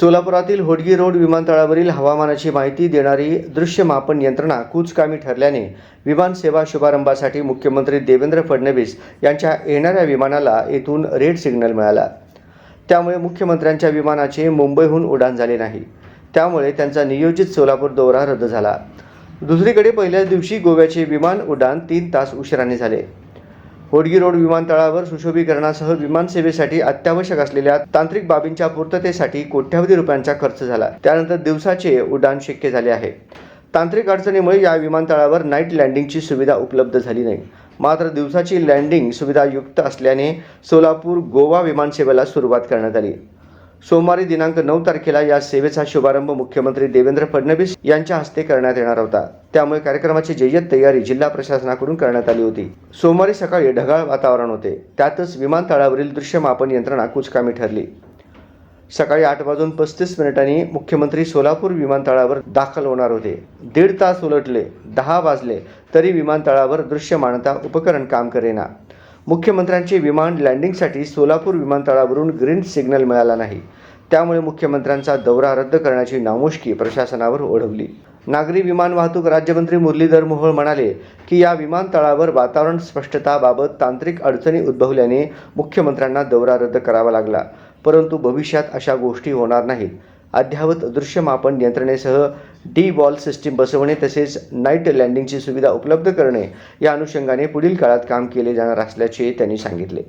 सोलापुरातील Hodgi road विमानतळावरील हवामानाची माहिती देणारी दृश्यमापन यंत्रणा कुचकामी ठरल्याने विमानसेवा शुभारंभासाठी मुख्यमंत्री देवेंद्र फडणवीस यांच्या येणाऱ्या विमानाला येथून रेड सिग्नल मिळाला. त्यामुळे मुख्यमंत्र्यांच्या विमानाचे मुंबईहून उड्डाण झाले नाही. त्यामुळे त्यांचा नियोजित सोलापूर दौरा रद्द झाला. दुसरीकडे पहिल्याच दिवशी गोव्याचे विमान उड्डाण तीन तास उशिराने झाले. होडगी रोड विमानतळावर सुशोभीकरणासह विमानसेवेसाठी अत्यावश्यक असलेल्या तांत्रिक बाबींच्या पूर्ततेसाठी कोट्यावधी रुपयांचा खर्च झाला. त्यानंतर दिवसाचे उड्डाण शक्य झाले आहे. तांत्रिक अडचणीमुळे या विमानतळावर नाईट लँडिंगची सुविधा उपलब्ध झाली नाही. मात्र दिवसाची लँडिंग सुविधा युक्त असल्याने सोलापूर गोवा विमानसेवेला सुरुवात करण्यात आली. सोमवारी दिनांक नऊ तारखेला या सेवेचा शुभारंभ मुख्यमंत्री देवेंद्र फडणवीस यांच्या हस्ते करण्यात येणार होता. त्यामुळे कार्यक्रमाची जय्यत तयारी जिल्हा प्रशासनाकडून करण्यात आली होती. सोमवारी सकाळी ढगाळ वातावरण होते. त्यातच विमानतळावरील दृश्यमापन यंत्रणा कुचकामी ठरली. सकाळी आठ वाजून पस्तीस मिनिटांनी मुख्यमंत्री सोलापूर विमानतळावर दाखल होणार होते. दीड तास उलटले दहा वाजले तरी विमानतळावर दृश्यमानता उपकरण काम करेना. मुख्यमंत्र्यांचे विमान लँडिंगसाठी सोलापूर विमानतळावरून ग्रीन सिग्नल मिळाला नाही. त्यामुळे मुख्यमंत्र्यांचा दौरा रद्द करण्याची नामुष्की प्रशासनावर ओढवली. नागरी विमान वाहतूक राज्यमंत्री मुरलीधर मोहोळ म्हणाले की या विमानतळावर वातावरण स्पष्टताबाबत तांत्रिक अडचणी उद्भवल्याने मुख्यमंत्र्यांना दौरा रद्द करावा लागला. परंतु भविष्यात अशा गोष्टी होणार नाहीत. अद्ययावत दृश्यमापन यंत्रणेसह डी वॉल सिस्टीम बसवणे तसेच नाईट लँडिंगची सुविधा उपलब्ध करणे या अनुषंगाने पुढील काळात काम केले जाणार असल्याचे त्यांनी सांगितले.